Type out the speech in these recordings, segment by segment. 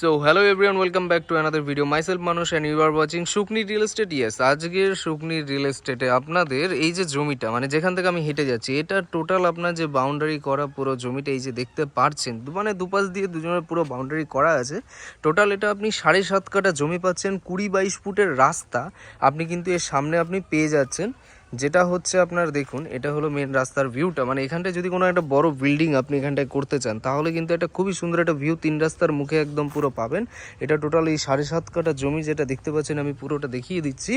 So hello everyone welcome back to another video myself মানুষ and you are watching Shukni real estate yes আজকের Shukni real এস্টেটে আপনাদের এই যে জমিটা মানে যেখান থেকে আমি হেঁটে যাচ্ছি, এটা টোটাল আপনার যে বাউন্ডারি করা পুরো জমিটা, এই যে দেখতে পারছেন মানে দুপাশ দিয়ে দুজনের পুরো বাউন্ডারি করা আছে। টোটাল এটা আপনি সাড়ে সাত কাটা জমি পাচ্ছেন, কুড়ি বাইশ ফুটের রাস্তা, আপনি কিন্তু এর সামনে আপনি পেয়ে যাচ্ছেন। যেটা হচ্ছে আপনার দেখুন, এটা হলো মেন রাস্তার ভিউটা মানে এখানটায় যদি কোনো একটা বড় বিল্ডিং আপনি এখানটায় করতে চান, তাহলে কিন্তু এটা খুবই সুন্দর একটা ভিউ তিন রাস্তার মুখে একদম পুরো পাবেন। এটা টোটাল এই সাড়ে সাত কাটা জমি যেটা দেখতে পাচ্ছেন, আমি পুরোটা দেখিয়ে দিচ্ছি।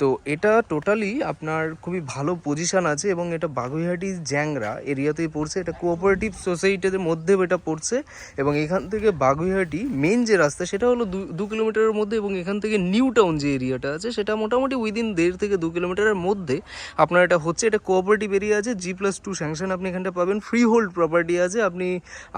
তো এটা টোটালি আপনার খুবই ভালো পজিশন আছে এবং এটা বাগুইহাটি জ্যাংরা এরিয়াতেই পড়ছে। এটা কোঅপারেটিভ সোসাইটির মধ্যে এটা পড়ছে এবং এখান থেকে বাগুইহাটি মেন যে রাস্তা, সেটা হলো দু কিলোমিটারের মধ্যে এবং এখান থেকে নিউ টাউন যে এরিয়াটা আছে, সেটা মোটামুটি উইদিন দেড় থেকে দু কিলোমিটারের মধ্যে। আপনার এটা হচ্ছে, এটা কোঅপারেটিভ এরিয়া আছে জি প্লাস টু স্যাংশন আপনি এখানটা পাবেন। ফ্রি হোল্ড প্রপার্টি আছে, আপনি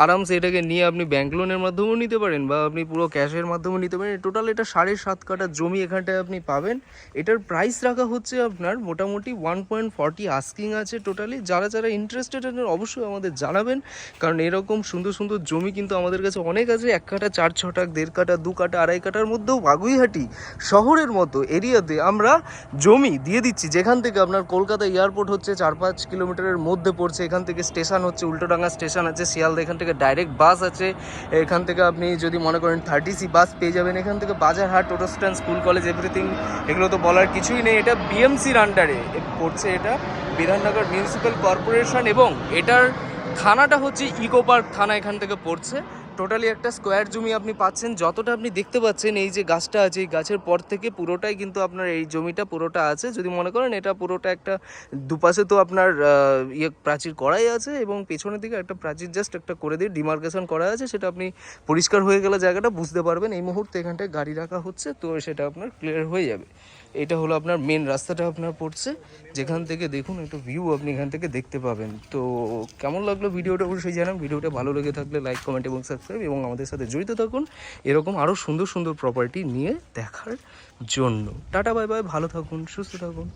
আরামসে এটাকে নিয়ে আপনি ব্যাংক লোনের মাধ্যমেও নিতে পারেন বা আপনি পুরো ক্যাশের মাধ্যমে নিতে পারেন। টোটাল এটা সাড়ে সাত কাটা জমি এখানটায় আপনি পাবেন। এটার প্রাইস রাখা হচ্ছে আপনার মোটামুটি ওয়ান পয়েন্ট ফর্টি আস্কিং আছে টোটালি যারা যারা ইন্টারেস্টেড অবশ্যই আমাদের জানাবেন। কারণ এরকম সুন্দর সুন্দর জমি কিন্তু আমাদের কাছে অনেক আছে। এক কাটা, চার ছটা, দেড় কাটা, দু কাটা, আড়াই কাটার মধ্যেও বাগুইহাটি শহরের মতো এরিয়াতে আমরা জমি দিয়ে দিচ্ছি। যেখান থেকে আপনার কলকাতা এয়ারপোর্ট হচ্ছে চার পাঁচ কিলোমিটারের মধ্যে পড়ছে, এখান থেকে স্টেশন হচ্ছে, উল্টোডাঙ্গা স্টেশন আছে, শিয়ালদা, এখান থেকে ডাইরেক্ট বাস আছে, এখান থেকে আপনি যদি মনে করেন থার্টি সি বাস পেয়ে যাবেন, এখান থেকে Bazarhat toto stand school college everything এগুলো তো বলার কিছুই নেই, এটা বিএমসির আন্ডারে পড়ছে এটা, বিধাননগর মিউনিসিপ্যাল কর্পোরেশন এবং এটার থানাটা হচ্ছে ইকো পার্ক থানা এখান থেকে পড়ছে। টোটালি একটা স্কোয়ার জমি আপনি পাচ্ছেন। যতটা আপনি দেখতে পাচ্ছেন, এই যে গাছটা আছে, এই গাছের পর থেকে পুরোটাই কিন্তু আপনার এই জমিটা পুরোটা আছে। যদি মনে করেন, এটা পুরোটা একটা দুপাশে তো আপনার ইয়ে প্রাচীর করাই আছে এবং পেছনের দিকে একটা প্রাচীর জাস্ট একটা করে দিয়ে ডিমার্কেশন করা আছে। সেটা আপনি পরিষ্কার হয়ে গেলে জায়গাটা বুঝতে পারবেন। এই মুহূর্তে এখানটায় গাড়ি রাখা হচ্ছে, তো সেটা আপনার ক্লিয়ার হয়ে যাবে। এটা হলো আপনার মেন রাস্তাটা আপনার পড়ছে। যেখান থেকে দেখুন, একটা ভিউ আপনি এখান থেকে দেখতে পাবেন। তো কেমন লাগল ভিডিওটা অবশ্যই জানান। ভিডিওটা ভালো লেগে থাকলে লাইক কমেন্ট এবং সাবস্ক্রাইব এবং আমাদের সাথে জড়িত থাকুন। এরকম আরও সুন্দর সুন্দর প্রপার্টি নিয়ে দেখার জন্য। টাটা বাই বাই ভালো থাকুন, সুস্থ থাকুন।